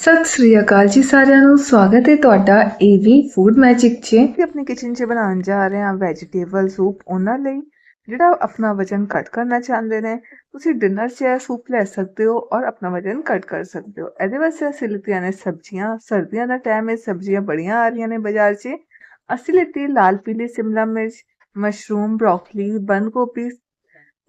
ਸਤਿ ਸ੍ਰੀ ਅਕਾਲ ਜੀ ਸਾਰਿਆਂ ਨੂੰ, ਸਵਾਗਤ ਹੈ ਤੁਹਾਡਾ ਏਵੀ ਫੂਡ ਮੈਜਿਕ 'ਚ। ਅਸੀਂ ਆਪਣੀ ਕਿਚਨ 'ਚ ਬਣਾਉਣ ਜਾ ਰਹੇ ਹਾਂ ਵੈਜੀਟੇਬਲ ਸੂਪ ਉਹਨਾਂ ਲਈ, ਜਿਹੜਾ ਆਪਣਾ ਵਜਨ ਘੱਟ ਕਰਨਾ ਚਾਹੁੰਦੇ ਨੇ। ਤੁਸੀਂ ਡਿਨਰ 'ਚ ਇਹ ਸੂਪ ਲੈ ਸਕਦੇ ਹੋ ਔਰ ਆਪਣਾ ਵਜਨ ਘੱਟ ਕਰ ਸਕਦੇ ਹੋ। ਇਹਦੇ ਵਾਸਤੇ ਅਸੀਂ ਲਿੱਤੀਆਂ ਨੇ ਸਬਜ਼ੀਆਂ, ਸਰਦੀਆਂ ਦਾ ਟਾਈਮ ਹੈ, ਸਬਜ਼ੀਆਂ ਬੜੀਆਂ ਆ ਰਹੀਆਂ ਨੇ ਬਾਜ਼ਾਰ 'ਚ। ਅਸੀਂ ਲਿੱਤੀ ਲਾਲ ਪੀਲੀ ਸਿਮਲਾ ਮਿਰਚ ਮਸ਼ਰੂਮ ਬ੍ਰੋਕਲੀ ਬੰਦ ਗੋਭੀ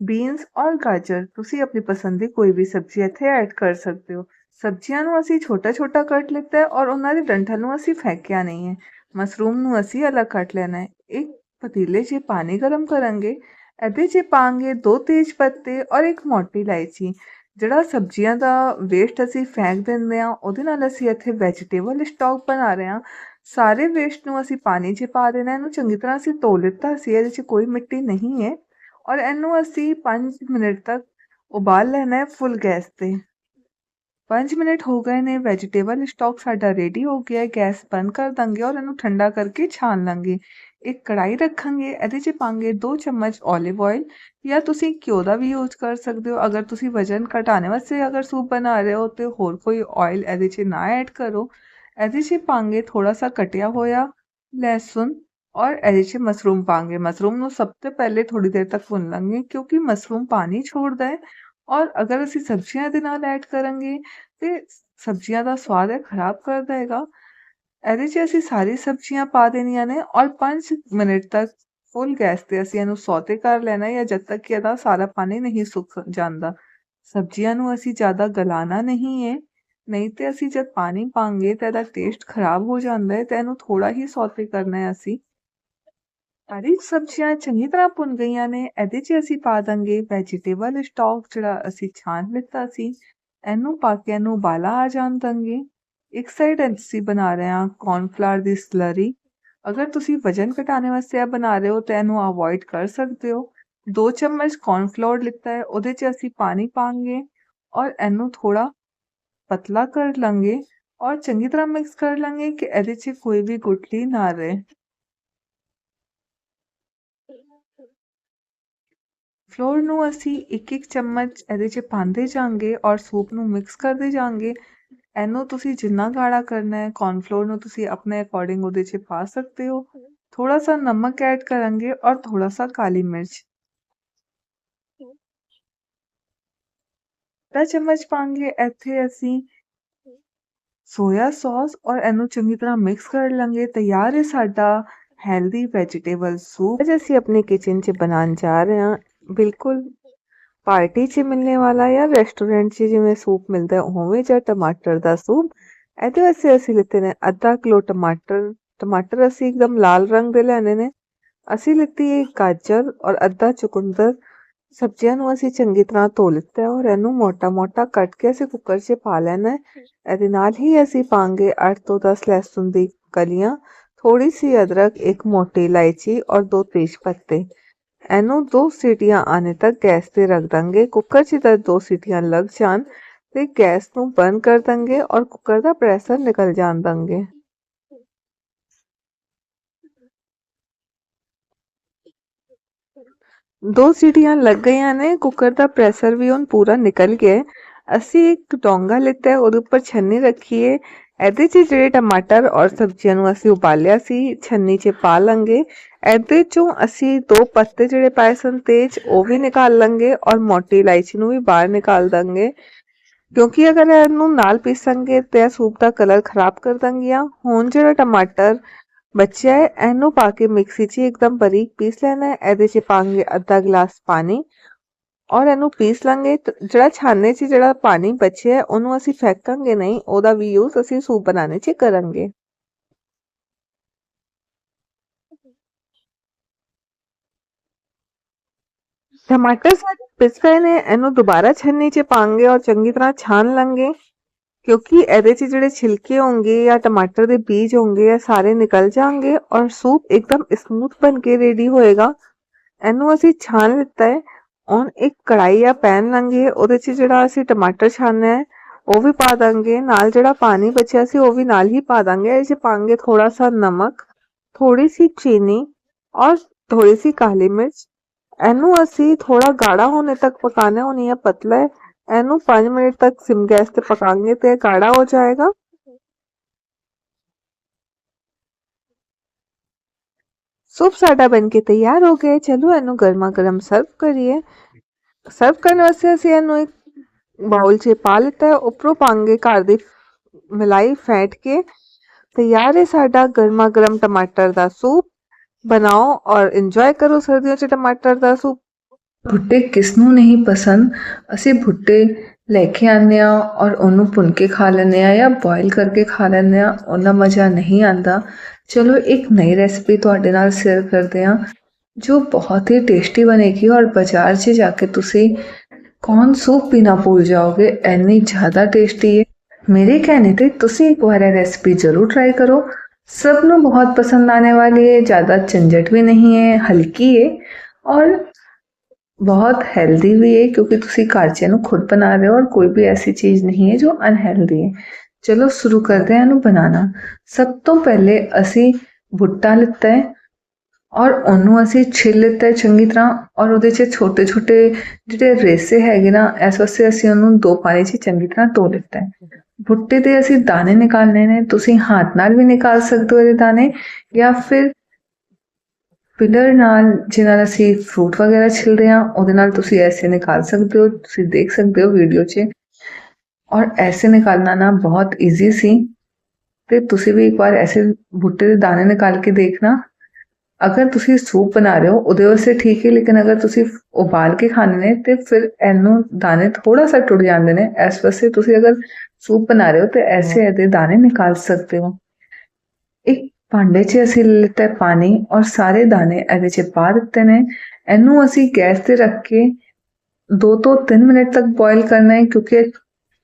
ਬੀਨਸ ਔਰ ਗਾਜਰ। ਤੁਸੀਂ ਆਪਣੀ ਪਸੰਦ ਦੀ ਕੋਈ ਵੀ ਸਬਜ਼ੀ ਇੱਥੇ ਐਡ ਕਰ ਸਕਦੇ ਹੋ। ਸਬਜ਼ੀਆਂ ਨੂੰ ਅਸੀਂ ਛੋਟਾ ਛੋਟਾ ਕੱਟ ਲਿੱਤਾ ਹੈ ਔਰ ਉਹਨਾਂ ਦੇ ਡੰਠਲ ਨੂੰ ਅਸੀਂ ਫੈਂਕਿਆ ਨਹੀਂ ਹੈ। ਮਸ਼ਰੂਮ ਨੂੰ ਅਸੀਂ ਅਲੱਗ ਕੱਟ ਲੈਣਾ ਹੈ। ਇੱਕ ਪਤੀਲੇ 'ਚ ਪਾਣੀ ਗਰਮ ਕਰਾਂਗੇ। ਇਹਦੇ 'ਚ ਪਾਵਾਂਗੇ ਦੋ ਤੇਜ ਪੱਤੇ ਔਰ ਇੱਕ ਮੋਟੀ ਇਲਾਇਚੀ। ਜਿਹੜਾ ਸਬਜ਼ੀਆਂ ਦਾ ਵੇਸਟ ਅਸੀਂ ਫੈਂਕ ਦਿੰਦੇ ਆ ਉਹਦੇ ਨਾਲ ਅਸੀਂ ਇੱਥੇ ਵੈਜੀਟੇਬਲ ਸਟਾਕ ਬਣਾ ਰਹੇ ਹਾਂ। ਸਾਰੇ ਵੇਸਟ ਨੂੰ ਅਸੀਂ ਪਾਣੀ 'ਚ ਪਾ ਦੇਣਾ ਇਹਨੂੰ ਚੰਗੀ ਤਰ੍ਹਾਂ ਅਸੀਂ ਧੋ ਲਿੱਤਾ ਸੀ। ਇਹਦੇ 'ਚ ਕੋਈ ਮਿੱਟੀ ਨਹੀਂ ਹੈ। ਔਰ ਇਹਨੂੰ ਅਸੀਂ 5 ਮਿੰਟ ਤੱਕ ਉਬਾਲ ਲੈਣਾ ਹੈ ਫੁੱਲ ਗੈਸ ਤੇ। 5 ਮਿੰਟ ਹੋ ਗਏ ਨੇ ਵੈਜੀਟੇਬਲ ਸਟਾਕ ਸਾਡਾ ਰੈਡੀ ਹੋ ਗਿਆ, ਗੈਸ ਬੰਦ ਕਰ ਦਾਂਗੇ ਔਰ ਇਹਨੂੰ ਠੰਡਾ ਕਰਕੇ ਛਾਣ ਲਾਂਗੇ। ਇੱਕ ਕੜਾਈ ਰੱਖਾਂਗੇ, ਇਹਦੇ 'ਚ ਪਾਵਾਂਗੇ 2 ਚਮਚ 올ਿਵ ਆਇਲ ਜਾਂ ਤੁਸੀਂ ਘਿਓ ਦਾ ਵੀ ਯੂਜ਼ ਕਰ ਸਕਦੇ ਹੋ। ਅਗਰ ਤੁਸੀਂ ਵਜਨ ਘਟਾਉਣ ਵਾਸਤੇ ਅਗਰ ਸੂਪ ਬਣਾ ਰਹੇ ਹੋ ਤੇ ਹੋਰ ਕੋਈ ਆਇਲ ਇਹਦੇ 'ਚ ਨਾ ਐਡ ਕਰੋ। ਇਹਦੇ 'ਚ ਪਾਵਾਂਗੇ ਥੋੜਾ ਸਾ ਕਟਿਆ ਹੋਇਆ ਲਹਿਸੁਨ ਔਰ ਇਹਦੇ 'ਚ ਮਸ਼ਰੂਮ ਪਾਵਾਂਗੇ ਮਸ਼ਰੂਮ ਨੂੰ ਸਭ ਤੋਂ ਪਹਿਲੇ ਥੋੜੀ ਦੇਰ ਤੱਕ ਭੁੰਨ ਲਾਂਗੇ ਕਿਉਂਕਿ ਮਸ਼ਰੂਮ ਪਾਣੀ ਛੋੜਦਾ ਹੈ। ਔਰ ਅਗਰ ਅਸੀਂ ਸਬਜ਼ੀਆਂ ਦੇ ਨਾਲ ਐਡ ਕਰਾਂਗੇ ਤੇ ਸਬਜ਼ੀਆਂ ਦਾ ਸਵਾਦ ਹੈ ਖਰਾਬ ਕਰ ਦੇਗਾ ਇਹਦੇ 'ਚ ਅਸੀਂ ਸਾਰੀ ਸਬਜ਼ੀਆਂ ਪਾ ਦੇਣੀਆਂ ਨੇ ਔਰ 5 ਮਿੰਟ ਤੱਕ ਫੁੱਲ ਗੈਸ ਤੇ ਅਸੀਂ ਇਹਨੂੰ ਸੌਤੇ ਕਰ ਲੈਣਾ ਹੈ ਜਾਂ ਜਦ ਤੱਕ ਕਿ ਇਹਦਾ ਸਾਰਾ ਪਾਣੀ ਨਹੀਂ ਸੁੱਕ ਜਾਂਦਾ ਸਬਜ਼ੀਆਂ ਨੂੰ ਅਸੀਂ ਜ਼ਿਆਦਾ ਗਲਾਣਾ ਨਹੀਂ ਹੈ ਨਹੀਂ ਤੇ ਅਸੀਂ ਜਦ ਪਾਣੀ ਪਾਵਾਂਗੇ ਤਾਂ ਇਹਦਾ ਟੇਸਟ ਖਰਾਬ ਹੋ ਜਾਂਦਾ ਹੈ ਤੇ ਇਹਨੂੰ ਥੋੜਾ ਹੀ ਸੌਤੇ ਕਰਨਾ ਹੈ ਅਸੀਂ ਸਾਰੀ ਸਬਜ਼ੀਆਂ ਚੰਗੀ ਤਰ੍ਹਾਂ ਭੁੰਨ ਗਈਆਂ ਨੇ, ਇਹਦੇ 'ਚ ਅਸੀਂ ਪਾ ਦਾਂਗੇ ਵੈਜੀਟੇਬਲ ਸਟਾਕ ਜਿਹੜਾ ਅਸੀਂ ਛਾਣ ਲਿੱਤਾ ਸੀ, ਇਹਨੂੰ ਪਾ ਕੇ ਇਹਨੂੰ ਉਬਾਲਾ ਆ ਜਾਣ ਦਾਂਗੇ। ਇੱਕ ਸਾਈਡ ਅਸੀਂ ਬਣਾ ਰਹੇ ਹਾਂ ਕੌਰਨਫਲਾਵਰ ਦੀ ਸਲਰੀ ਅਗਰ ਤੁਸੀਂ ਵਜਨ ਘਟਾਉਣ ਵਾਸਤੇ ਇਹ ਬਣਾ ਰਹੇ ਹੋ ਤਾਂ ਇਹਨੂੰ ਅਵੋਇਡ ਕਰ ਸਕਦੇ ਹੋ। 2 ਚਮਚ ਕੌਰਨਫਲਾਵਰ ਲਿੱਤਾ ਹੈ, ਉਹਦੇ 'ਚ ਅਸੀਂ ਪਾਣੀ ਪਾਵਾਂਗੇ ਔਰ ਇਹਨੂੰ ਥੋੜਾ ਪਤਲਾ ਕਰ ਲਾਂਗੇ ਔਰ ਚੰਗੀ ਤਰ੍ਹਾਂ ਮਿਕਸ ਕਰ ਲਾਂਗੇ ਕਿ ਇਹਦੇ 'ਚ ਕੋਈ ਵੀ ਗੁਟਲੀ ਨਾ ਰਹੇ। ਫਲੋਰ ਨੂੰ ਅਸੀਂ ਇੱਕ ਇੱਕ ਚਮਚ ਇਹਦੇ 'ਚ ਪਾਉਂਦੇ ਜਾਾਂਗੇ ਔਰ ਸੂਪ ਨੂੰ ਮਿਕਸ ਕਰਦੇ ਜਾਾਂਗੇ ਇਹਨੂੰ ਤੁਸੀਂ ਜਿੰਨਾ ਗਾੜਾ ਕਰਨਾ ਹੈ ਕੌਰਨਫਲੋਰ ਨੂੰ ਤੁਸੀਂ ਆਪਣੇ ਅਕੋਰਡਿੰਗ ਉਹਦੇ 'ਚ ਪਾ ਸਕਦੇ ਹੋ। ਥੋੜਾ ਸਾ ਨਮਕ ਐਡ ਕਰਾਂਗੇ ਔਰ ਥੋੜਾ ਸਾ ਕਾਲੀ ਮਿਰਚ। ਦਾ ਚਮਚ ਪਾਵਾਂਗੇ ਇੱਥੇ ਅਸੀਂ ਸੋਇਆ ਸੌਸ ਔਰ ਇਹਨੂੰ ਚੰਗੀ ਤਰ੍ਹਾਂ ਮਿਕਸ ਕਰ ਲਾਂਗੇ। ਤਿਆਰ ਹੈ ਸਾਡਾ ਹੈਲਦੀ ਵੈਜੀਟੇਬਲ ਸੂਪ ਅੱਜ ਅਸੀਂ ਆਪਣੇ ਕਿਚਨ 'ਚ ਬਣਾਉਣ ਜਾ ਰਹੇ ਹਾਂ। ਬਿਲਕੁਲ ਪਾਰਟੀ 'ਚ ਮਿਲਣੇ ਵਾਲਾ ਜਾਂ ਰੈਸਟੋਰੈਂਟ 'ਚ ਜਿਵੇਂ ਸੂਪ ਮਿਲਦਾ ਹੈ ਉਵੇਂ ਜਿਹਾ ਟਮਾਟਰ ਦਾ ਸੂਪ ਇਹਦੇ ਵਾਸਤੇ ਅਸੀਂ ਲਿੱਤੇ ਨੇ ਅੱਧਾ ਕਿਲੋ ਟਮਾਟਰ ਟਮਾਟਰ ਅਸੀਂ ਇੱਕਦਮ ਲਾਲ ਰੰਗ ਦੇ ਲੈਣੇ ਨੇ ਅਸੀਂ ਲਿੱਤੀ ਹੈ ਗਾਜਰ ਔਰ ਅੱਧਾ ਚੁਕੰਦਰ ਸਬਜ਼ੀਆਂ ਨੂੰ ਅਸੀਂ ਚੰਗੀ ਤਰ੍ਹਾਂ ਧੋ ਲਿੱਤਾ ਔਰ ਇਹਨੂੰ ਮੋਟਾ-ਮੋਟਾ ਕੱਟ ਕੇ ਅਸੀਂ ਕੁੱਕਰ 'ਚ ਪਾ ਲੈਣਾ ਹੈ ਇਹਦੇ ਨਾਲ ਹੀ ਅਸੀਂ ਪਾਵਾਂਗੇ 8 ਤੋਂ 10 ਲਹਿਸੁਨ ਦੀ ਕਲੀਆਂ ਥੋੜੀ ਸੀ ਅਦਰਕ ਇੱਕ ਮੋਟੀ ਇਲਾਇਚੀ ਔਰ ਦੋ ਤੇਜ ਪੱਤੇ ਇਹਨੂੰ ਦੋ ਸੀਟੀਆਂ ਆਨੇ ਤੱਕ ਗੈਸ ਤੇ ਰੱਖ ਦਾਂਗੇ। ਕੁੱਕਰ 'ਚ ਤਾਂ ਦੋ ਸੀਟੀਆਂ ਲੱਗ ਜਾਣ ਤੇ ਗੈਸ ਨੂੰ ਬੰਦ ਕਰ ਦਾਂਗੇ ਔਰ ਕੁੱਕਰ ਦਾ ਪ੍ਰੈਸ਼ਰ ਨਿਕਲ ਜਾਣ ਦਾਂਗੇ। ਦੋ ਸੀਟੀਆਂ ਲੱਗ ਗਈਆਂ ਨੇ, ਕੁੱਕਰ ਦਾ ਪ੍ਰੈਸ਼ਰ ਵੀ ਹੁਣ ਪੂਰਾ ਨਿਕਲ ਗਿਆ। ਅਸੀਂ ਇੱਕ ਡੋਂਗਾ ਲਿੱਤਾ ਹੈ, ਉਹਦੇ ਉੱਪਰ ਛੰਨੀ ਰੱਖੀ ਹੈ ਇਹਦੇ 'ਚ ਜਿਹੜੇ ਟਮਾਟਰ ਔਰ ਸਬਜ਼ੀਆਂ ਨੂੰ ਅਸੀਂ ਉਬਾਲਿਆ ਸੀ, ਛੰਨੀ 'ਚ ਪਾ ਲਾਂਗੇ। ਇਹਦੇ 'ਚੋਂ ਅਸੀਂ ਦੋ ਪੱਤੇ ਜਿਹੜੇ ਪਾਏ ਸਨ ਤੇਜ, ਉਹ ਵੀ ਨਿਕਾਲ ਲਾਂਗੇ ਔਰ ਮੋਟੀ ਇਲਾਇਚੀ ਨੂੰ ਵੀ ਬਾਹਰ ਨਿਕਾਲ ਦਾਂਗੇ। ਕਿਉਂਕਿ ਅਗਰ ਇਹਨੂੰ ਨਾਲ ਪੀਸਾਂਗੇ ਤੇ ਸੂਪ ਦਾ ਕਲਰ ਖਰਾਬ ਕਰ ਦਾਂਗੀਆਂ। ਹੁਣ ਜਿਹੜਾ ਟਮਾਟਰ ਬਚਿਆ ਹੈ, ਇਹਨੂੰ ਪਾ ਕੇ ਮਿਕਸੀ 'ਚ ਇੱਕਦਮ ਬਰੀਕ ਪੀਸ ਲੈਣਾ ਹੈ। ਇਹਦੇ 'ਚ ਪਾਵਾਂਗੇ ਅੱਧਾ ਗਲਾਸ ਪਾਣੀ। ਔਰ ਇਹਨੂੰ ਪੀਸ ਲਾਂਗੇ। ਜਿਹੜਾ ਛਾਨੇ 'ਚ ਜਿਹੜਾ ਪਾਣੀ ਬਚਿਆ, ਉਹਨੂੰ ਅਸੀਂ ਫੇਕਾਂਗੇ ਨਹੀਂ, ਉਹਦਾ ਵੀ ਯੂਜ਼ ਅਸੀਂ ਸੂਪ ਬਣਾਉਣੇ 'ਚ ਕਰਾਂਗੇ। ਟਮਾਟਰ ਸਾਡੇ ਪਿਸ ਗਏ ਨੇ ਇਹਨੂੰ ਦੁਬਾਰਾ ਛੰਨੀ 'ਚ ਪਾਵਾਂਗੇ ਔਰ ਚੰਗੀ ਤਰ੍ਹਾਂ ਛਾਣ ਲਾਂਗੇ। ਕਿਉਂਕਿ ਇਹਦੇ 'ਚ ਜਿਹੜੇ ਛਿਲਕੇ ਹੋਣਗੇ ਜਾਂ ਟਮਾਟਰ ਦੇ ਬੀਜ ਹੋਣਗੇ, ਇਹ ਸਾਰੇ ਨਿਕਲ ਜਾਣਗੇ ਔਰ ਸੂਪ ਇੱਕਦਮ ਸਮੂਥ ਬਣ ਕੇ ਰੈਡੀ ਹੋਏਗਾ। ਇਹਨੂੰ ਅਸੀਂ ਛਾਣ ਲਿੱਤਾ ਹੈ। ਹੁਣ ਇੱਕ ਕੜਾਈ ਜਾਂ ਪੈਨ ਲਾਂਗੇ, ਉਹਦੇ 'ਚ ਜਿਹੜਾ ਅਸੀਂ ਟਮਾਟਰ ਛਾਨਣਾ ਹੈ, ਉਹ ਵੀ ਪਾ ਦਾਂਗੇ, ਨਾਲ ਜਿਹੜਾ ਪਾਣੀ ਬਚਿਆ ਸੀ, ਉਹ ਵੀ ਨਾਲ ਹੀ ਪਾ ਦਾਂਗੇ। ਇਹ 'ਚ ਪਾਵਾਂਗੇ ਥੋੜਾ ਸਾ ਨਮਕ ਥੋੜੀ ਸੀ ਚੀਨੀ ਔਰ ਥੋੜੀ ਸੀ ਕਾਲੀ ਮਿਰਚ। ਇਹਨੂੰ ਅਸੀਂ ਥੋੜਾ ਗਾੜਾ ਹੋਣੇ ਤੱਕ ਪਕਾਣਾ ਹੋਣੀ ਹੈ ਪਤਲਾ ਇਹਨੂੰ 5 ਮਿੰਟ ਤੱਕ ਸਿਮ ਗੈਸ ਤੇ ਪਕਾएंगे ਤੇ ਗਾੜਾ ਹੋ ਜਾਏਗਾ। ਸੂਪ ਸਾਡਾ ਬਣ ਕੇ ਤਿਆਰ ਹੋ ਗਿਆ। ਹੈ। ਚਲੋ, ਇਹਨੂੰ ਗਰਮਾ ਗਰਮ ਸਰਵ ਕਰਨ ਵਾਸਤੇ ਅਸੀਂ ਇਹਨੂੰ ਇੱਕ ਬਾਉਲ 'ਚ ਪਾ ਲਿੱਤਾ ਉੱਪਰੋਂ ਪਾਂਗੇ ਘਰ ਦੀ ਮਲਾਈ ਫੈਂਟ ਕੇ ਤਿਆਰ ਹੈ ਸਾਡਾ ਗਰਮਾ ਗਰਮ ਟਮਾਟਰ ਦਾ ਸੂਪ। ਬਣਾਓ ਔਰ ਇੰਜੋਏ ਕਰੋ ਸਰਦੀਆਂ 'ਚ ਟਮਾਟਰ ਦਾ ਸੂਪ। ਭੁੱਟੇ ਕਿਸ ਨੂੰ ਨਹੀਂ ਪਸੰਦ? ਅਸੀਂ ਭੁੱਟੇ ਲੈ ਕੇ ਆਉਂਦੇ ਹਾਂ ਔਰ ਉਹਨੂੰ ਭੁੰਨ ਕੇ ਖਾ ਲੈਂਦੇ ਹਾਂ ਜਾਂ ਬੋਇਲ ਕਰਕੇ ਖਾ ਲੈਂਦੇ ਹਾਂ। ਉਹਨਾਂ ਮਜ਼ਾ ਨਹੀਂ ਆਂਦਾ ਚਲੋ ਇੱਕ ਨਈ ਰੈਸਪੀ ਤੁਹਾਡੇ ਨਾਲ ਸ਼ੇਅਰ ਕਰਦੇ ਹਾਂ, ਜੋ ਬਹੁਤ ਹੀ ਟੇਸਟੀ ਬਣੇਗੀ ਔਰ ਬਾਜ਼ਾਰ 'ਚ ਜਾ ਕੇ ਤੁਸੀਂ ਕੌਨ ਸੂਪ ਪੀਣਾ ਭੁੱਲ ਜਾਓਗੇ, ਇੰਨੀ ਜ਼ਿਆਦਾ ਟੇਸਟੀ ਹੈ ਮੇਰੇ ਕਹਿਣੇ ਤੇ ਤੁਸੀਂ ਇੱਕ ਵਾਰ ਇਹ ਰੈਸਪੀ ਜ਼ਰੂਰ ਟਰਾਈ ਕਰੋ। ਸਭ ਨੂੰ ਬਹੁਤ ਪਸੰਦ ਆने ਵਾਲੀ ਹੈ ज़्यादा ਝੰਜਟ ਵੀ ਨਹੀਂ ਹੈ ਹਲਕੀ ਹੈ ਔਰ ਬਹੁਤ ਹੈਲਦੀ ਵੀ ਹੈ ਕਿਉਂਕਿ ਤੁਸੀਂ ਘਰ ਚ ਇਹਨੂੰ ਖੁਦ ਬਣਾ ਰਹੇ ਹੋ ਔਰ ਕੋਈ ਵੀ ਐਸੀ ਚੀਜ਼ ਨਹੀਂ ਹੈ ਜੋ ਅਨਹੈਲਦੀ ਹੈ ਚਲੋ ਸ਼ੁਰੂ ਕਰਦੇ ਹਾਂ ਇਹਨੂੰ ਬਣਾਉਣਾ। ਸਭ ਤੋਂ ਪਹਿਲੇ ਅਸੀਂ ਭੁੱਟਾ ਲਿੱਤਾ ਹੈ ਔਰ ਉਹਨੂੰ ਅਸੀਂ ਛਿੱਲ ਲਿੱਤਾ ਹੈ ਚੰਗੀ ਤਰ੍ਹਾਂ ਔਰ ਉਹਦੇ 'ਚ ਛੋਟੇ ਛੋਟੇ ਜਿਹੜੇ ਰੇਸੇ ਹੈਗੇ ਨਾ, ਇਸ ਵਾਸਤੇ ਅਸੀਂ ਉਹਨੂੰ ਦੋ ਪਾਣੀ 'ਚ ਚੰਗੀ ਤਰ੍ਹਾਂ ਧੋ ਲਿੱਤਾ ਹੈ। ਭੁੱਟੇ ਦੇ ਅਸੀਂ ਦਾਣੇ ਨਿਕਾਲਨੇ ਨੇ, ਤੁਸੀਂ ਹੱਥ ਨਾਲ ਵੀ ਨਿਕਾਲ ਸਕਦੇ ਹੋ ਇਹਦੇ ਦਾਣੇ ਜਾਂ ਫਿਰ ਪਿਲਰ ਨਾਲ ਜਿਹਨਾਂ ਨਾਲ ਅਸੀਂ ਫਰੂਟ ਵਗੈਰਾ ਛਿਲਦੇ ਹਾਂ, ਉਹਦੇ ਨਾਲ ਤੁਸੀਂ ਐਸੇ ਨਿਕਾਲ ਸਕਦੇ ਹੋ, ਤੁਸੀਂ ਦੇਖ ਸਕਦੇ ਹੋ ਵੀਡੀਓ 'ਚ। ਔਰ ਐਸੇ ਨਿਕਾਲਣਾ ਨਾ ਬਹੁਤ ਈਜ਼ੀ ਸੀ। ਤੇ ਤੁਸੀਂ ਵੀ ਇੱਕ ਵਾਰ ਐਸੇ ਭੁੱਟੇ ਦੇ ਦਾਣੇ ਨਿਕਾਲ ਕੇ ਦੇਖਣਾ। ਅਗਰ ਤੁਸੀਂ ਸੂਪ ਬਣਾ ਰਹੇ ਹੋ ਉਹਦੇ ਵਾਸਤੇ ਠੀਕ ਹੈ ਲੇਕਿਨ ਅਗਰ ਤੁਸੀਂ ਉਬਾਲ ਕੇ ਖਾਣੇ ਨੇ ਤੇ ਫਿਰ ਇਹਨੂੰ ਦਾਣੇ ਥੋੜਾ ਸਾ ਟੁੱਟ ਜਾਂਦੇ ਨੇ। ਇਸ ਵਾਸਤੇ ਤੁਸੀਂ ਅਗਰ ਸੂਪ ਬਣਾ ਰਹੇ ਹੋ ਤੇ ਐਸੇ ਇਹਦੇ ਦਾਣੇ ਨਿਕਾਲ ਸਕਦੇ ਹੋ। ਇੱਕ ਭਾਂਡੇ 'ਚ ਅਸੀਂ ਲੈ ਲਿੱਤਾ ਪਾਣੀ ਔਰ ਸਾਰੇ ਦਾਣੇ ਇਹਦੇ 'ਚ ਪਾ ਦਿੱਤੇ ਨੇ। ਇਹਨੂੰ ਅਸੀਂ ਗੈਸ ਤੇ ਰੱਖ ਕੇ 2 ਤੋਂ 3 ਮਿੰਟ ਤੱਕ ਬੋਇਲ ਕਰਨਾ ਹੈ ਕਿਉਂਕਿ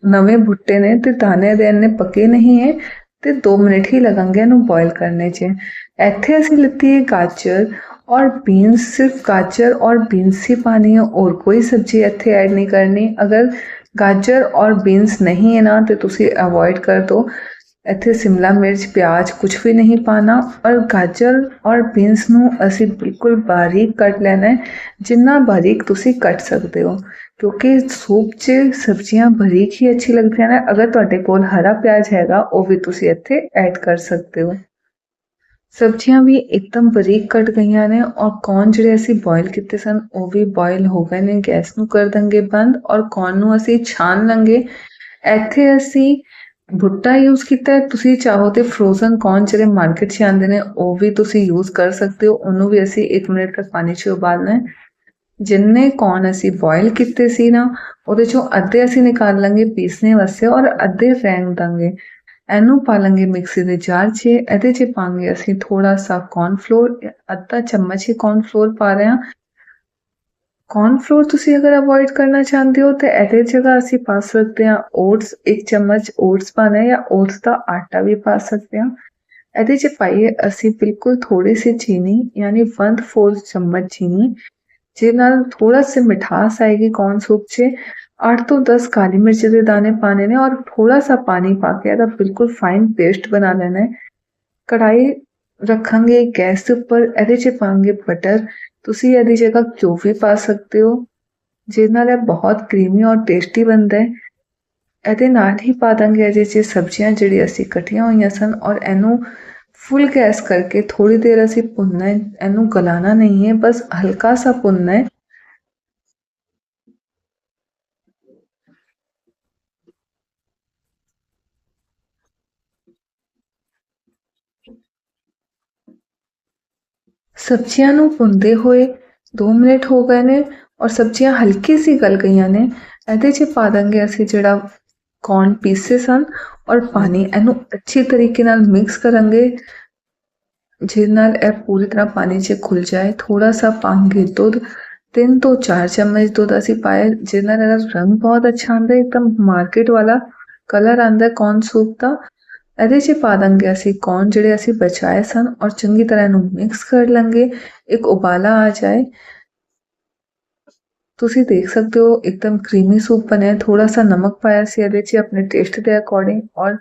ਨਵੇਂ ਭੁੱਟੇ ਨੇ ਤੇ ਦਾਣੇ ਦੇ ਇੰਨੇ ਪੱਕੇ ਨਹੀਂ ਹੈ ਤੇ 2 ਮਿੰਟ ਹੀ ਲੱਗਣਗੇ ਇਹਨੂੰ ਬੋਇਲ ਕਰਨੇ 'ਚ। ਇੱਥੇ ਅਸੀਂ ਲਿੱਤੀ ਹੈ ਗਾਜਰ ਔਰ ਬੀਨਸ ਸਿਰਫ ਗਾਜਰ ਔਰ ਬੀਨਸ ਹੀ ਪਾਣੀ ਹੈ ਔਰ ਕੋਈ ਸਬਜ਼ੀ ਇੱਥੇ ਐਡ ਨਹੀਂ ਕਰਨੀ। ਅਗਰ ਗਾਜਰ ਔਰ ਬੀਨਸ ਨਹੀਂ ਹੈ ਨਾ, ਤੇ ਤੁਸੀਂ ਅਵੋਇਡ ਕਰ ਦਿਓ। ਇੱਥੇ ਸ਼ਿਮਲਾ ਮਿਰਚ, ਪਿਆਜ਼ ਕੁਝ ਵੀ ਨਹੀਂ ਪਾਣਾ ਔਰ ਗਾਜਰ ਔਰ ਬੀਨਸ ਨੂੰ ਅਸੀਂ ਬਿਲਕੁਲ ਬਾਰੀਕ ਕੱਟ ਲੈਣਾ ਹੈ, ਜਿੰਨਾ ਬਾਰੀਕ ਤੁਸੀਂ ਕੱਟ ਸਕਦੇ ਹੋ, ਕਿਉਂਕਿ ਸੂਪ 'ਚ ਸਬਜ਼ੀਆਂ ਬਾਰੀਕ ਹੀ ਅੱਛੀ ਲੱਗਦੀਆਂ ਨੇ, ਅਗਰ ਤੁਹਾਡੇ ਕੋਲ ਹਰਾ ਪਿਆਜ਼ ਹੈਗਾ, ਉਹ ਵੀ ਤੁਸੀਂ ਇੱਥੇ ਐਡ ਕਰ ਸਕਦੇ ਹੋ। ਸਬਜ਼ੀਆਂ ਵੀ ਇੱਕਦਮ ਬਰੀਕ ਕੱਟ ਗਈਆਂ ਨੇ ਔਰ ਕੌਰਨ ਜਿਹੜੇ ਅਸੀਂ ਬੋਇਲ ਕੀਤੇ ਸਨ, ਉਹ ਵੀ ਬੋਇਲ ਹੋ ਗਏ ਨੇ, ਗੈਸ ਨੂੰ ਕਰ ਦਾਂਗੇ ਬੰਦ ਔਰ ਕੌਰਨ ਨੂੰ ਅਸੀਂ ਛਾਣ ਲਾਂਗੇ। ਇੱਥੇ ਅਸੀਂ ਭੁੱਟਾ ਯੂਜ਼ ਕੀਤਾ ਤੁਸੀਂ ਚਾਹੋ ਤੇ ਫਰੋਜ਼ਨ ਕੌਰਨ ਜਿਹੜੇ ਮਾਰਕੀਟ 'ਚ ਆਉਂਦੇ ਨੇ, ਉਹ ਵੀ ਤੁਸੀਂ ਯੂਜ਼ ਕਰ ਸਕਦੇ ਹੋ, ਉਹਨੂੰ ਵੀ ਅਸੀਂ 1 ਮਿੰਟ ਤੱਕ ਪਾਣੀ 'ਚ ਉਬਾਲਣਾ ਹੈ। ਜਿੰਨੇ ਕੌਰਨ ਅਸੀਂ ਬੋਇਲ ਕੀਤੇ ਸੀ ਨਾ, ਉਹਦੇ ਚੋਂ ਅੱਧੇ ਅਸੀਂ ਨਿਕਾਲ ਲਾਂਗੇ, ਪੀਸਣੇ ਵਾਸਤੇ ਔਰ ਅੱਧੇ ਰਹਿਣ ਦਾਂਗੇ। ਇਹਨੂੰ ਪਾ ਲਾਂਗੇ ਮਿਕਸੀ ਦੇ ਜਾਰ 'ਚ, ਇਹਦੇ 'ਚ ਪਾਵਾਂਗੇ ਅਸੀਂ ਥੋੜਾ ਸਾ ਕੌਰਨ ਫਲੋਰ ਅੱਧਾ ਚਮਚ ਹੀ ਕੌਰਨ ਫਲੋਰ ਪਾ ਰਹੇ ਹਾਂ। ਕੌਰਨ ਫਲੋਰ ਤੁਸੀਂ ਅਗਰ ਅਵੋਇਡ ਕਰਨਾ ਚਾਹੁੰਦੇ ਹੋ ਤੇ ਇਹਦੇ ਜਗ੍ਹਾ ਅਸੀਂ ਪਾ ਸਕਦੇ ਹਾਂ ਓਟਸ ਇੱਕ ਚਮਚ ਓਟਸ ਪਾਣਾ ਹੈ ਜਾਂ ਓਟਸ ਦਾ ਆਟਾ ਵੀ ਪਾ ਸਕਦੇ ਹਾਂ ਇਹਦੇ 'ਚ ਪਾਈਏ ਅਸੀਂ ਬਿਲਕੁਲ ਥੋੜੀ ਸੀ ਚੀਨੀ ਯਾਨੀ 1/4 ਚਮਚ ਚੀਨੀ ਜਿਹਦੇ ਨਾਲ ਥੋੜਾ ਸੇ ਮਿਠਾਸ ਆਏਗੀ ਕੌਰਨ ਸੂਪ 'ਚ 8 ਤੋਂ 10 ਕਾਲੀ ਮਿਰਚ ਦੇ ਦਾਣੇ ਪਾਣੇ ਨੇ ਔਰ ਥੋੜਾ ਸਾ ਪਾਣੀ ਪਾ ਕੇ ਇਹਦਾ ਬਿਲਕੁਲ ਫਾਈਨ ਪੇਸਟ ਬਣਾ ਲੈਣਾ ਹੈ ਕੜਾਈ ਰੱਖਾਂਗੇ ਗੈਸ ਦੇ ਉੱਪਰ ਇਹਦੇ 'ਚ ਪਾਵਾਂਗੇ ਬਟਰ ਤੁਸੀਂ ਇਹਦੀ ਜਗ੍ਹਾ ਘਿਓ ਵੀ ਪਾ ਸਕਦੇ ਹੋ? ਜਿਹਦੇ ਨਾਲ ਇਹ ਬਹੁਤ ਕਰੀਮੀ ਔਰ ਟੇਸਟੀ ਬਣਦਾ ਹੈ, ਇਹਦੇ ਨਾਲ ਹੀ ਪਾ ਦਾਂਗੇ ਇਹਦੇ 'ਚ ਸਬਜ਼ੀਆਂ ਜਿਹੜੀਆਂ ਅਸੀਂ ਕੱਟੀਆਂ ਹੋਈਆਂ ਸਨ ਔਰ ਇਹਨੂੰ ਫੁੱਲ ਗੈਸ ਕਰਕੇ ਥੋੜੀ ਦੇਰ ਅਸੀਂ ਭੁੰਨਣਾ ਹੈ, ਇਹਨੂੰ ਗਲਾਣਾ ਨਹੀਂ ਹੈ, ਬਸ ਹਲਕਾ ਸਾ ਭੁੰਨਣਾ ਹੈ। ਸਬਜ਼ੀਆਂ ਨੂੰ ਭੁੰਨਦੇ ਹੋਏ 2 ਮਿੰਟ ਹੋ ਗਏ ਨੇ ਔਰ ਸਬਜ਼ੀਆਂ ਹਲਕੀ ਸੀ ਗਲ ਗਈਆਂ ਨੇ, ਇਹਦੇ 'ਚ ਪਾ ਦਾਂਗੇ ਅਸੀਂ ਜਿਹੜਾ ਕੌਰਨ ਪੀਸਿਸ ਹਨ ਔਰ ਪਾਣੀ ਇਹਨੂੰ ਅੱਛੇ ਤਰੀਕੇ ਨਾਲ ਮਿਕਸ ਕਰਾਂਗੇ, ਜਿਹਦੇ ਨਾਲ ਇਹ ਪੂਰੀ ਤਰ੍ਹਾਂ ਪਾਣੀ 'ਚ ਘੁਲ ਜਾਏ। ਥੋੜਾ ਸਾ ਪਾਂਗੇ ਦੁੱਧ, ਤਿੰਨ ਤੋਂ ਚਾਰ ਚਮਚ ਦੁੱਧ ਅਸੀਂ ਪਾਇਆ, ਜਿਹਦੇ ਨਾਲ ਇਹਦਾ ਰੰਗ ਬਹੁਤ ਅੱਛਾ ਆਉਂਦਾ ਹੈ, ਇੱਕਦਮ ਮਾਰਕੀਟ ਵਾਲਾ ਕਲਰ ਆਉਂਦਾ ਕੌਰਨ ਸੂਪ ਦਾ। ਇਹਦੇ 'ਚ ਪਾ ਦਾਂਗੇ ਅਸੀਂ ਕੌਰਨ ਜਿਹੜੇ ਅਸੀਂ ਬਚਾਏ ਸਨ ਔਰ ਚੰਗੀ ਤਰ੍ਹਾਂ ਇਹਨੂੰ ਮਿਕਸ ਕਰ ਲਾਂਗੇ। ਇੱਕ ਉਬਾਲਾ ਆ ਜਾਏ। ਤੁਸੀਂ ਦੇਖ ਸਕਦੇ ਹੋ ਇੱਕਦਮ ਕਰੀਮੀ ਸੂਪ ਬਣਿਆ। ਥੋੜਾ ਸਾ ਨਮਕ ਪਾਇਆ ਸੀ ਇਹਦੇ 'ਚ ਆਪਣੇ ਟੇਸਟ ਦੇ ਅਕੋਰਡਿੰਗ ਔਰ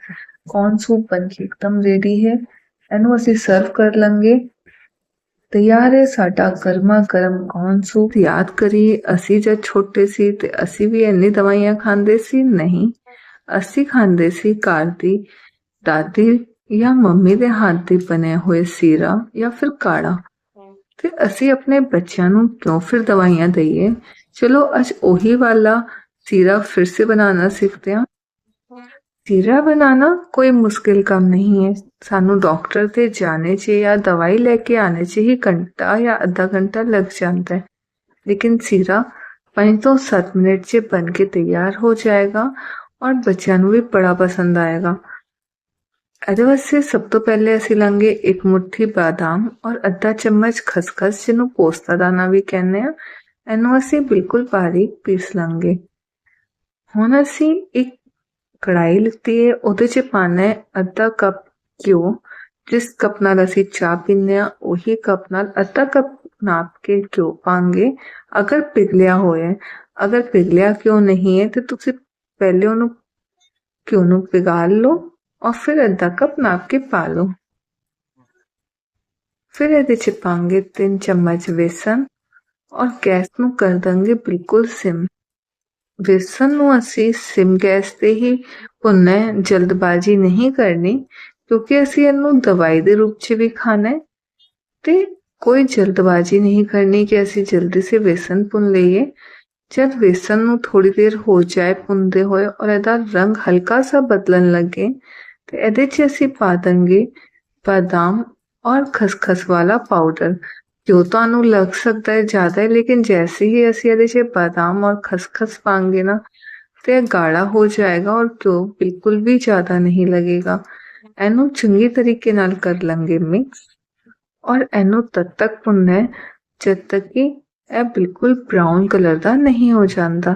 ਕੌਰਨ ਸੂਪ ਬਣ ਕੇ ਇੱਕਦਮ ਰੈਡੀ ਹੈ। ਇਹਨੂੰ ਅਸੀਂ ਸਰਵ ਕਰ ਲਾਂਗੇ। ਤਿਆਰ ਹੈ ਸਾਡਾ ਗਰਮਾ ਗਰਮ ਕੌਰਨ ਸੂਪ ਯਾਦ ਕਰੀਏ, ਅਸੀਂ ਜਦ ਛੋਟੇ ਸੀ ਤੇ ਅਸੀਂ ਵੀ ਇੰਨੀ ਦਵਾਈਆਂ ਖਾਂਦੇ ਸੀ? ਨਹੀਂ। ਅਸੀਂ ਖਾਂਦੇ ਸੀ ਘਰ ਦੀ ਦਾਦੀ ਜਾਂ ਮੰਮੀ ਦੇ ਹੱਥ ਦੇ ਬਣੇ ਹੋਏ ਸੀਰਾ ਜਾਂ ਫਿਰ ਕਾੜਾ। ਤੇ ਅਸੀਂ ਆਪਣੇ ਬੱਚਿਆਂ ਨੂੰ ਕਿਉਂ ਫਿਰ ਦਵਾਈਆਂ ਦਈਏ? ਚਲੋ, ਅੱਜ ਉਹੀ ਵਾਲਾ ਸੀਰਾ ਫਿਰ ਸੇ ਬਣਾਉਣਾ ਸਿੱਖਦੇ ਹਾਂ। ਸੀਰਾ ਬਣਾਉਣਾ ਕੋਈ ਮੁਸ਼ਕਿਲ ਕੰਮ ਨਹੀਂ ਹੈ। ਸਾਨੂੰ ਡਾਕਟਰ ਤੇ ਜਾਣੇ 'ਚ ਜਾਂ ਦਵਾਈ ਲੈ ਕੇ ਆਣੇ 'ਚ ਹੀ ਘੰਟਾ ਜਾਂ ਅੱਧਾ ਘੰਟਾ ਲੱਗ ਜਾਂਦਾ ਹੈ। ਲੇਕਿਨ ਸੀਰਾ 5 ਤੋਂ 7 ਮਿੰਟ 'ਚ ਬਣ ਕੇ ਤਿਆਰ ਹੋ ਜਾਏਗਾ ਔਰ ਬੱਚਿਆਂ ਨੂੰ ਵੀ ਬੜਾ ਪਸੰਦ ਆਏਗਾ। ਇਹਦੇ ਵਾਸਤੇ ਸਭ ਤੋਂ ਪਹਿਲੇ ਅਸੀਂ ਲਾਂਗੇ ਇੱਕ ਮੁੱਠੀ ਬਾਦਾਮ ਔਰ ਅੱਧਾ ਚਮਚ ਖਸਖਸ, ਜਿਹਨੂੰ ਪੋਸਤਾ ਦਾਣਾ ਵੀ ਕਹਿੰਦੇ ਆ। ਇਹਨੂੰ ਅਸੀਂ ਬਿਲਕੁਲ ਬਾਰੀਕ ਪੀਸ ਲਾਂਗੇ। ਹੁਣ ਅਸੀਂ ਇੱਕ ਕੜਾਈ ਲਿੱਤੀ ਹੈ, ਉਹਦੇ 'ਚ ਪਾਣਾ ਹੈ ਅੱਧਾ ਕੱਪ ਘਿਓ। ਜਿਸ ਕੱਪ ਨਾਲ ਅਸੀਂ ਚਾਹ ਪੀਂਦੇ ਆ ਉਹੀ ਕੱਪ ਨਾਲ ਅੱਧਾ ਕੱਪ ਨਾਪ ਕੇ ਘਿਓ ਪਾਂਗੇ ਅਗਰ ਪਿਘਲਿਆ ਹੋਇਆ, ਅਗਰ ਪਿਘਲਿਆ ਘਿਓ ਨਹੀਂ ਹੈ, ਤੇ ਤੁਸੀਂ ਪਹਿਲੇ ਉਹਨੂੰ ਘਿਓ ਨੂੰ ਪਿਘਾਲ ਲਓ। ਔਰ ਫਿਰ ਅੱਧਾ ਕੱਪ ਨਾਪ ਕੇ ਪਾ ਲਓ। ਫਿਰ ਇਹਦੇ 'ਚ ਪਾਂਗੇ 3 ਚਮਚ ਵੇਸਣ ਔਰ ਗੈਸ ਨੂੰ ਕਰ ਦਾਂਗੇ ਬਿਲਕੁਲ ਸਿਮ। ਵੇਸਣ ਨੂੰ ਅਸੀਂ ਸਿਮ ਗੈਸ ਤੇ ਹੀ ਭੁੰਨਣਾ ਹੈ, ਜਲਦਬਾਜ਼ੀ ਨਹੀਂ ਕਰਨੀ, ਕਿਉਂਕਿ ਅਸੀਂ ਇਹਨੂੰ ਦਵਾਈ ਦੇ ਰੂਪ 'ਚ ਵੀ ਖਾਣਾ ਹੈ ਤੇ ਕੋਈ ਜਲਦਬਾਜ਼ੀ ਨਹੀਂ ਕਰਨੀ ਕਿ ਅਸੀਂ ਜਲਦੀ ਸੇ ਵੇਸਣ ਭੁੰਨ ਲਈਏ। ਜਦ ਵੇਸਣ ਨੂੰ ਥੋੜੀ ਦੇਰ ਹੋ ਜਾਏ ਭੁੰਨਦੇ ਹੋਏ ਔਰ ਇਹਦਾ ਰੰਗ ਹਲਕਾ ਸਾ ਬਦਲਣ ਲੱਗੇ ਤੇ ਇਹਦੇ 'ਚ ਅਸੀਂ ਪਾ ਦਾਂਗੇ ਬਾਦਾਮ ਔਰ ਖਸਖਸ ਵਾਲਾ ਪਾਊਡਰ ਜੋ ਤੁਹਾਨੂੰ ਲੱਗ ਸਕਦਾ ਹੈ ਜ਼ਿਆਦਾ ਹੈ, ਲੇਕਿਨ ਜੈਸੇ ਹੀ ਅਸੀਂ ਇਹਦੇ 'ਚ ਬਾਦਾਮ ਔਰ ਖਸਖਸ ਪਾਵਾਂਗੇ ਨਾ, ਤੇ ਇਹ ਗਾੜਾ ਹੋ ਜਾਏਗਾ ਔਰ ਘਿਓ ਬਿਲਕੁਲ ਵੀ ਜ਼ਿਆਦਾ ਨਹੀਂ ਲੱਗੇਗਾ। ਇਹਨੂੰ ਚੰਗੀ ਤਰੀਕੇ ਨਾਲ ਕਰ ਲਾਂਗੇ ਮਿਕਸ ਔਰ ਇਹਨੂੰ ਤਦ ਤੱਕ ਭੁੰਨਣਾ ਹੈ, ਜਦ ਤੱਕ ਕਿ ਇਹ ਬਿਲਕੁਲ ਬ੍ਰਾਊਨ ਕਲਰ ਦਾ ਨਹੀਂ ਹੋ ਜਾਂਦਾ।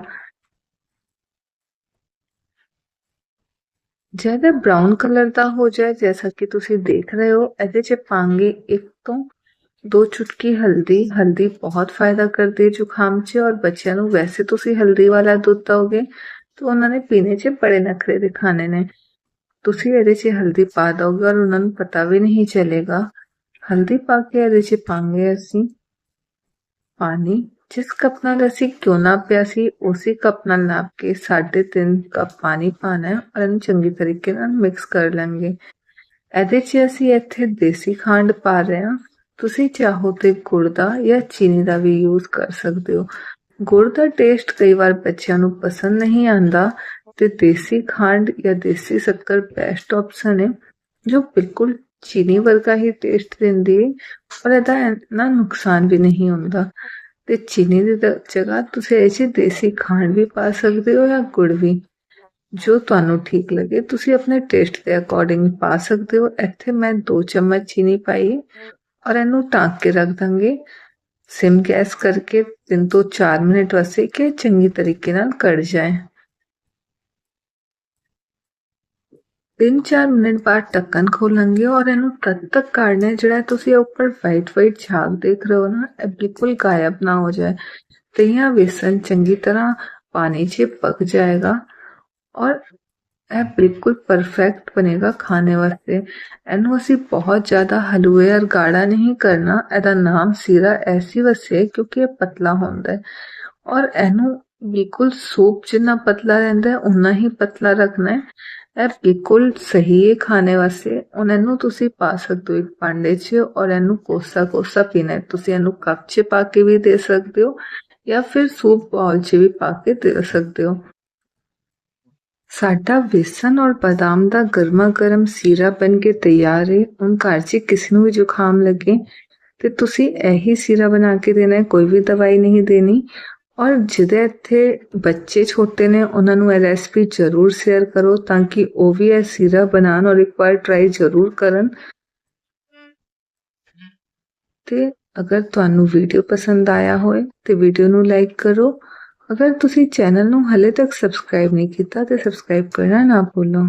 ਜਦ ਇਹ ਬ੍ਰਾਊਨ ਕਲਰ ਦਾ ਹੋ ਜਾਏ, ਜੈਸਾ ਕਿ ਤੁਸੀਂ ਦੇਖ ਰਹੇ ਹੋ, ਇਹਦੇ 'ਚ ਪਾਂਗੇ ਇੱਕ ਤੋਂ ਦੋ ਚੁਟਕੀ ਹਲਦੀ। ਹਲਦੀ ਬਹੁਤ ਫਾਇਦਾ ਕਰਦੀ ਹੈ ਜ਼ੁਕਾਮ 'ਚ ਔਰ ਬੱਚਿਆਂ ਨੂੰ ਵੈਸੇ ਤੁਸੀਂ ਹਲਦੀ ਵਾਲਾ ਦੁੱਧ ਦੋਗੇ ਤਾਂ ਉਹਨਾਂ ਨੇ ਪੀਣੇ 'ਚ ਬੜੇ ਨਖਰੇ ਦਿਖਾਣੇ ਨੇ। ਤੁਸੀਂ ਇਹਦੇ 'ਚ ਹਲਦੀ ਪਾ ਦੋਗੇ ਔਰ ਉਹਨਾਂ ਨੂੰ ਪਤਾ ਵੀ ਨਹੀਂ ਚੱਲੇਗਾ। ਹਲਦੀ ਪਾ ਕੇ ਇਹਦੇ 'ਚ ਪਾਂਗੇ ਅਸੀਂ ਪਾਣੀ। ਜਿਸ ਕੱਪ ਨਾਲ ਅਸੀਂ ਕਿਉਂ ਨਾਪਿਆ ਸੀ, ਉਸੇ ਕੱਪ ਨਾਲ ਨਾਪ ਕੇ 3.5 ਕੱਪ ਪਾਣੀ ਪਾਣਾ ਹੈ ਔਰ ਇਹਨੂੰ ਚੰਗੀ ਤਰੀਕੇ ਨਾਲ ਮਿਕਸ ਕਰ ਲਾਂਗੇ ਇਹਦੇ 'ਚ ਅਸੀਂ ਇੱਥੇ ਦੇਸੀ ਖੰਡ ਪਾ ਰਹੇ ਹਾਂ। ਤੁਸੀਂ ਚਾਹੋ ਤੇ ਗੁੜ ਦਾ ਜਾਂ ਚੀਨੀ ਦਾ ਵੀ ਯੂਜ਼ ਕਰ ਸਕਦੇ ਹੋ। ਗੁੜ ਦਾ ਟੇਸਟ ਕਈ ਵਾਰ ਬੱਚਿਆਂ ਨੂੰ ਪਸੰਦ ਨਹੀਂ ਆਂਦਾ ਤੇ ਦੇਸੀ ਖੰਡ ਜਾਂ ਦੇਸੀ ਸ਼ੱਕਰ ਬੈਸਟ ਆਪਸ਼ਨ ਹੈ, ਜੋ ਬਿਲਕੁਲ ਚੀਨੀ ਵਰਗਾ ਹੀ ਟੇਸਟ ਦਿੰਦੀ ਹੈ ਔਰ ਇਹਦਾ ਨਾ ਨੁਕਸਾਨ ਵੀ ਨਹੀਂ ਹੁੰਦਾ। ਤੇ ਚੀਨੀ ਦੀ ਜਗ੍ਹਾ ਤੁਸੀਂ ਇਹ 'ਚ ਦੇਸੀ ਖਾਣ ਵੀ ਪਾ ਸਕਦੇ ਹੋ ਜਾਂ ਗੁੜ ਵੀ। ਜੋ ਤੁਹਾਨੂੰ ਠੀਕ ਲੱਗੇ, ਤੁਸੀਂ ਆਪਣੇ ਟੇਸਟ ਦੇ ਅਕੋਰਡਿੰਗ ਪਾ ਸਕਦੇ ਹੋ। ਇੱਥੇ ਮੈਂ 2 ਚਮਚ ਚੀਨੀ ਪਾਈ ਔਰ ਇਹਨੂੰ ਢੱਕ ਕੇ ਰੱਖ ਦਾਂਗੇ। ਸਿਮ ਗੈਸ ਕਰਕੇ 3 ਤੋਂ 4 ਮਿੰਟ ਵਾਸਤੇ ਕਿ ਚੰਗੀ ਤਰੀਕੇ ਨਾਲ ਕੜ ਜਾਏ। 3-4 ਮਿੰਟ ਬਾਅਦ ਢੱਕਣ ਖੋਲਾਂਗੇ ਔਰ ਇਹਨੂੰ ਤਦ ਤੱਕ ਕਾੜਨਾ ਜਿਹੜਾ ਤੁਸੀਂ ਉੱਪਰ ਵਾਈਟ ਵਾਈਟ ਛਾਗ ਦੇਖ ਰਹੇ ਹੋ ਨਾ, ਇਹ ਬਿਲਕੁਲ ਗਾਇਬ ਨਾ ਹੋ ਜਾਏ। ਤੇ ਇਹ ਵੇਸਣ ਚੰਗੀ ਤਰ੍ਹਾਂ ਪਾਣੀ 'ਚ ਪਕ ਜਾਏਗਾ ਔਰ ਇਹ ਬਿਲਕੁਲ ਪਰਫੈਕਟ ਬਣੇਗਾ ਖਾਣੇ ਵਾਸਤੇ। ਇਹਨੂੰ ਅਸੀਂ ਬਹੁਤ ਜ਼ਿਆਦਾ ਹਲੂਏ ਔਰ ਗਾੜਾ ਨਹੀਂ ਕਰਨਾ, ਇਹਦਾ ਨਾਮ ਸੀਰਾ ਐਸੀ ਵਸੇ ਕਿਉਂਕਿ ਇਹ ਪਤਲਾ ਹੁੰਦਾ ਹੈ। ਔਰ ਇਹਨੂੰ ਬਿਲਕੁਲ ਸੂਪ ਜਿੰਨਾ ਪਤਲਾ ਰਹਿੰਦਾ ਹੈ ਉਨਾ ਹੀ ਪਤਲਾ ਰੱਖਣਾ ਹੈ। ਇਹ ਬਿਲਕੁਲ ਸਹੀ ਹੈ ਖਾਣੇ ਵਾਸਤੇ। ਉਹਨਾਂ ਨੂੰ ਤੁਸੀਂ ਪਾ ਸਕਦੇ ਹੋ ਇੱਕ ਭਾਂਡੇ 'ਚ ਔਰ ਇਹਨੂੰ ਕੋਸਾ ਕੋਸਾ ਪੀਣਾ ਹੈ। ਤੁਸੀਂ ਇਹਨੂੰ ਕੱਪ 'ਚ ਪਾ ਕੇ ਵੀ ਦੇ ਸਕਦੇ ਹੋ ਜਾਂ ਫਿਰ ਸੂਪ ਬਾਉਲ 'ਚ ਵੀ ਪਾ ਕੇ ਦੇ ਸਕਦੇ ਹੋ। ਸਾਡਾ ਵੇਸਣ ਔਰ ਬਦਾਮ ਦਾ ਗਰਮਾ ਗਰਮ ਸੀਰਾ ਬਣ ਕੇ ਤਿਆਰ ਹੈ। ਹੁਣ ਘਰ 'ਚ ਕਿਸੇ ਨੂੰ ਵੀ ਜ਼ੁਕਾਮ ਲੱਗੇ ਤੇ ਤੁਸੀਂ ਇਹੀ ਸੀਰਾ ਬਣਾ ਕੇ ਦੇਣਾ ਕੋਈ ਵੀ ਦਵਾਈ ਨਹੀਂ ਦੇਣੀ। ਔਰ ਜਿਹਦੇ ਇੱਥੇ ਬੱਚੇ ਛੋਟੇ ਨੇ, ਉਹਨਾਂ ਨੂੰ ਇਹ ਰੈਸਪੀ ਜ਼ਰੂਰ ਸ਼ੇਅਰ ਕਰੋ ਤਾਂ ਕਿ ਉਹ ਵੀ ਇਹ ਸੀਰਾ ਬਣਾਉਣ ਔਰ ਇੱਕ ਵਾਰ ਟਰਾਈ ਜ਼ਰੂਰ ਕਰਨ। ਤੇ ਅਗਰ ਤੁਹਾਨੂੰ ਵੀਡੀਓ ਪਸੰਦ ਆਇਆ ਹੋਵੇ ਤੇ ਵੀਡੀਓ ਨੂੰ ਲਾਈਕ ਕਰੋ। ਅਗਰ ਤੁਸੀਂ ਚੈਨਲ ਨੂੰ ਹਲੇ ਤੱਕ ਸਬਸਕ੍ਰਾਈਬ ਨਹੀਂ ਕੀਤਾ ਤੇ ਸਬਸਕ੍ਰਾਈਬ ਕਰਨਾ ਨਾ ਭੁੱਲੋ।